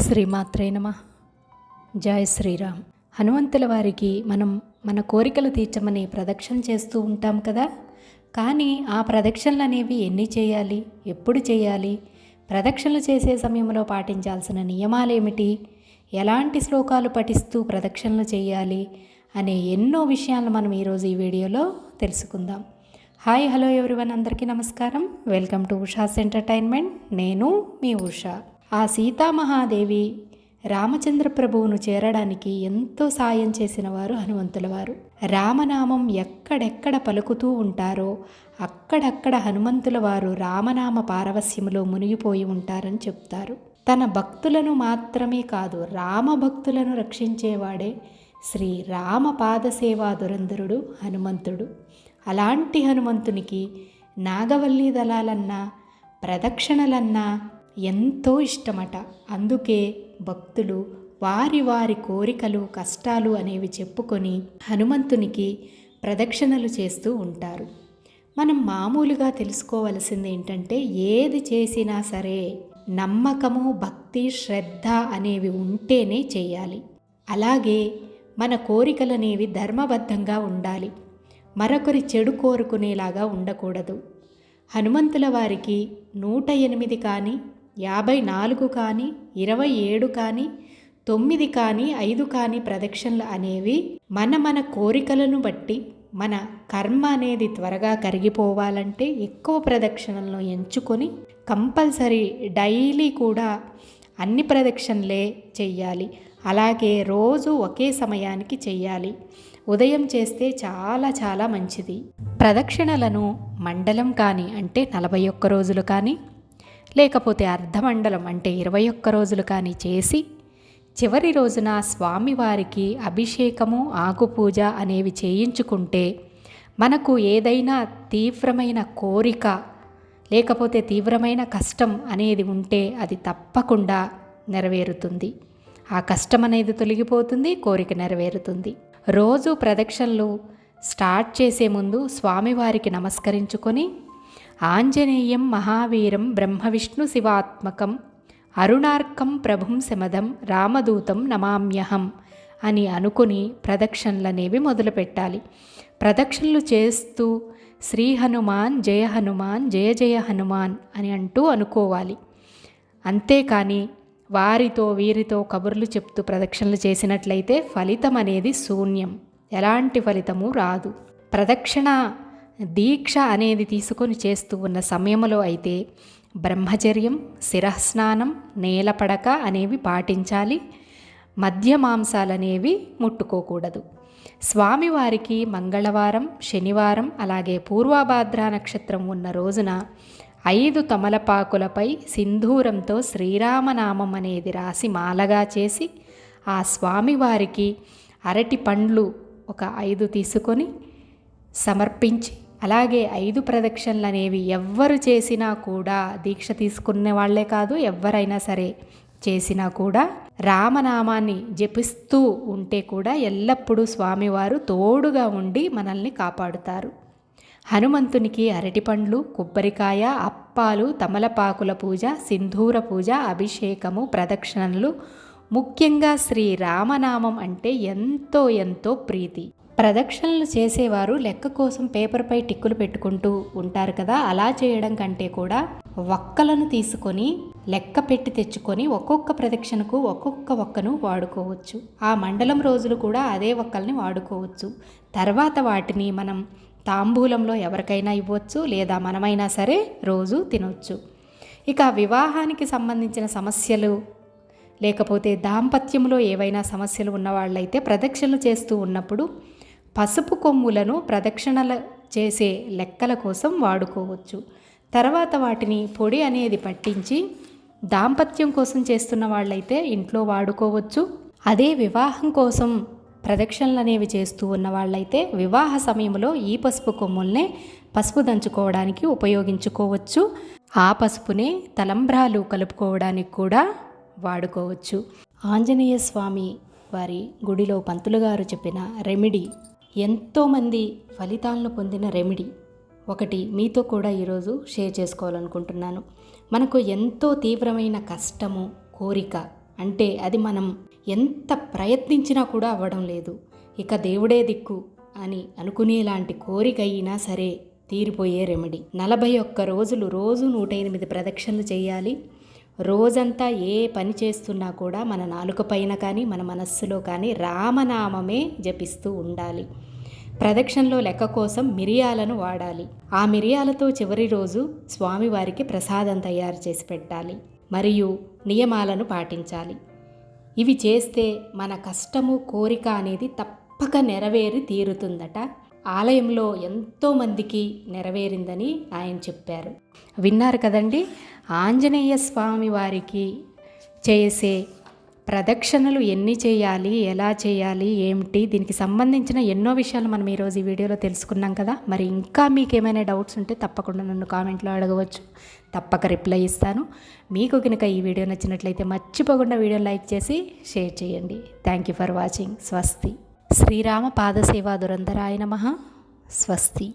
శ్రీమాత్రే నమ. జయ శ్రీరామ్. హనుమంతుల వారికి మనం మన కోరికలు తీర్చమని ప్రదక్షిణ చేస్తూ ఉంటాం కదా? కానీ ఆ ప్రదక్షిణలు అనేవి ఎన్ని చేయాలి? ఎప్పుడు చేయాలి? ప్రదక్షిణలు చేసే సమయంలో పాటించాల్సిన నియమాలేమిటి? ఎలాంటి శ్లోకాలు పఠిస్తూ ప్రదక్షిణలు చేయాలి? అనే ఎన్నో విషయాలను మనం ఈరోజు ఈ వీడియోలో తెలుసుకుందాం. Hi hello everyone. అందరికీ నమస్కారం. Welcome to Usha's entertainment. నేను మీ ఉషా. ఆ సీతామహాదేవి రామచంద్ర ప్రభువును చేరడానికి ఎంతో సాయం చేసిన వారు హనుమంతుల వారు రామనామం ఎక్కడెక్కడ పలుకుతూ ఉంటారో అక్కడక్కడ హనుమంతుల వారు రామనామ పారవస్యములో మునిగిపోయి ఉంటారని చెప్తారు. తన భక్తులను మాత్రమే కాదు రామ భక్తులను రక్షించేవాడే శ్రీ రామ పాదసేవా దురంధరుడు హనుమంతుడు. అలాంటి హనుమంతునికి నాగవల్లి దళాలన్నా ప్రదక్షిణలన్నా ఎంతో ఇష్టమట. అందుకే భక్తులు వారి వారి కోరికలు కష్టాలు అనేవి చెప్పుకొని హనుమంతునికి ప్రదక్షిణలు చేస్తూ ఉంటారు. మనం మామూలుగా తెలుసుకోవలసింది ఏంటంటే ఏది చేసినా సరే నమ్మకము భక్తి శ్రద్ధ అనేవి ఉంటేనే చేయాలి. అలాగే మన కోరికలు అనేవి ధర్మబద్ధంగా ఉండాలి. మరొకరి చెడు కోరుకునేలాగా ఉండకూడదు. హనుమంతుల వారికి నూట ఎనిమిది కానీ యాభై నాలుగు కానీ ఇరవై ఏడు కానీ తొమ్మిది కానీ ఐదు కానీ ప్రదక్షిణలు అనేవి మన మన కోరికలను బట్టి మన కర్మ అనేది త్వరగా కరిగిపోవాలంటే ఎక్కువ ప్రదక్షిణలను ఎంచుకొని కంపల్సరీ డైలీ కూడా అన్ని ప్రదక్షిణలే చెయ్యాలి. అలాగే రోజు ఒకే సమయానికి చెయ్యాలి. ఉదయం చేస్తే చాలా చాలా మంచిది. ప్రదక్షిణలను మండలం కానీ అంటే నలభై ఒక్క రోజులు కానీ లేకపోతే అర్ధమండలం అంటే ఇరవై ఒక్క రోజులు కానీ చేసి చివరి రోజున స్వామివారికి అభిషేకము ఆకుపూజ అనేవి చేయించుకుంటే మనకు ఏదైనా తీవ్రమైన కోరిక లేకపోతే తీవ్రమైన కష్టం అనేది ఉంటే అది తప్పకుండా నెరవేరుతుంది. ఆ కష్టం అనేది తొలగిపోతుంది కోరిక నెరవేరుతుంది. రోజు ప్రదక్షిణలు స్టార్ట్ చేసే ముందు స్వామివారికి నమస్కరించుకొని ఆంజనేయం మహావీరం బ్రహ్మవిష్ణు శివాత్మకం అరుణార్కం ప్రభుం శమదం రామదూతం నమామ్యహం అని అనుకుని ప్రదక్షిణలనేవి మొదలుపెట్టాలి. ప్రదక్షిణలు చేస్తూ శ్రీ హనుమాన్ జయ హనుమాన్ జయ జయ హనుమాన్ అని అంటూ అనుకోవాలి. అంతేకాని వారితో వీరితో కబుర్లు చెప్తూ ప్రదక్షిణలు చేసినట్లయితే ఫలితం అనేది శూన్యం. ఎలాంటి ఫలితము రాదు. ప్రదక్షిణ దీక్ష అనేది తీసుకొని చేస్తూ ఉన్న సమయంలో అయితే బ్రహ్మచర్యం శిరస్నానం నేలపడక అనేవి పాటించాలి. మద్య మాంసాలనేవి ముట్టుకోకూడదు. స్వామివారికి మంగళవారం శనివారం అలాగే పూర్వభాద్ర నక్షత్రం ఉన్న రోజున ఐదు తమలపాకులపై సింధూరంతో శ్రీరామనామం అనేది రాసి మాలగా చేసి ఆ స్వామివారికి అరటి పండ్లు ఒక ఐదు తీసుకొని సమర్పించి అలాగే ఐదు ప్రదక్షిణలు అనేవి ఎవ్వరు చేసినా కూడా దీక్ష తీసుకునే వాళ్ళే కాదు ఎవరైనా సరే చేసినా కూడా రామనామాన్ని జపిస్తూ ఉంటే కూడా ఎల్లప్పుడూ స్వామివారు తోడుగా ఉండి మనల్ని కాపాడుతారు. హనుమంతునికి అరటిపండ్లు కొబ్బరికాయ అప్పాలు తమలపాకుల పూజ సింధూర పూజ అభిషేకము ప్రదక్షిణలు. ముఖ్యంగా శ్రీ రామనామం అంటే ఎంతో ఎంతో ప్రీతి. ప్రదక్షిణలు చేసేవారు లెక్క కోసం పేపర్పై టిక్కులు పెట్టుకుంటూ ఉంటారు కదా అలా చేయడం కంటే కూడా ఒక్కలను తీసుకొని లెక్క పెట్టి తెచ్చుకొని ఒక్కొక్క ప్రదక్షిణకు ఒక్కొక్క ఒక్కను వాడుకోవచ్చు. ఆ మండలం రోజులు కూడా అదే ఒక్కల్ని వాడుకోవచ్చు. తర్వాత వాటిని మనం తాంబూలంలో ఎవరికైనా ఇవ్వచ్చు లేదా మనమైనా సరే రోజు తినొచ్చు. ఇక వివాహానికి సంబంధించిన సమస్యలు లేకపోతే దాంపత్యంలో ఏవైనా సమస్యలు ఉన్నవాళ్ళైతే ప్రదక్షిణలు చేస్తూ ఉన్నప్పుడు పసుపు కొమ్ములను ప్రదక్షిణల చేసే లెక్కల కోసం వాడుకోవచ్చు. తర్వాత వాటిని పొడి అనేది పట్టించి దాంపత్యం కోసం చేస్తున్న వాళ్ళైతే ఇంట్లో వాడుకోవచ్చు. అదే వివాహం కోసం ప్రదక్షిణలు అనేవి చేస్తూ ఉన్న వాళ్ళైతే వివాహ సమయంలో ఈ పసుపు కొమ్ముల్నే పసుపు దంచుకోవడానికి ఉపయోగించుకోవచ్చు. ఆ పసుపునే తలంబ్రాలు కలుపుకోవడానికి కూడా వాడుకోవచ్చు. ఆంజనేయ స్వామి వారి గుడిలో పంతులు గారు చెప్పిన రెమెడీ ఎంతోమంది ఫలితాలను పొందిన రెమెడీ ఒకటి మీతో కూడా ఈరోజు షేర్ చేసుకోవాలనుకుంటున్నాను. మనకు ఎంతో తీవ్రమైన కష్టము కోరిక అంటే అది మనం ఎంత ప్రయత్నించినా కూడా అవ్వడం లేదు. ఇక దేవుడే దిక్కు అని అనుకునేలాంటి కోరిక అయినా సరే తీరిపోయే రెమెడీ. నలభై ఒక్క రోజులు రోజు నూట ఎనిమిది ప్రదక్షిణలు చేయాలి. రోజంతా ఏ పని చేస్తున్నా కూడా మన నాలుక పైన కానీ మన మనస్సులో కానీ రామనామమే జపిస్తూ ఉండాలి. ప్రదక్షిణలో లెక్క కోసం మిరియాలను వాడాలి. ఆ మిరియాలతో చివరి రోజు స్వామివారికి ప్రసాదం తయారు చేసి పెట్టాలి మరియు నియమాలను పాటించాలి. ఇవి చేస్తే మన కష్టము కోరిక అనేది తప్పక నెరవేరి తీరుతుందట. ఆలయంలో ఎంతోమందికి నెరవేరిందని ఆయన చెప్పారు. విన్నారు కదండి? ఆంజనేయ స్వామి వారికి చేసే ప్రదక్షిణలు ఎన్ని చేయాలి ఎలా చేయాలి ఏమిటి? దీనికి సంబంధించిన ఎన్నో విషయాలు మనం ఈరోజు ఈ వీడియోలో తెలుసుకున్నాం కదా. మరి ఇంకా మీకు ఏమైనా డౌట్స్ ఉంటే తప్పకుండా నన్ను కామెంట్లో అడగవచ్చు. తప్పక రిప్లై ఇస్తాను. మీకు కనుక ఈ వీడియో నచ్చినట్లయితే మర్చిపోకుండా వీడియో లైక్ చేసి షేర్ చేయండి. Thank you for watching. స్వస్తి. శ్రీరామ పాదసేవా దురంధరాయ నమ. స్వస్తి.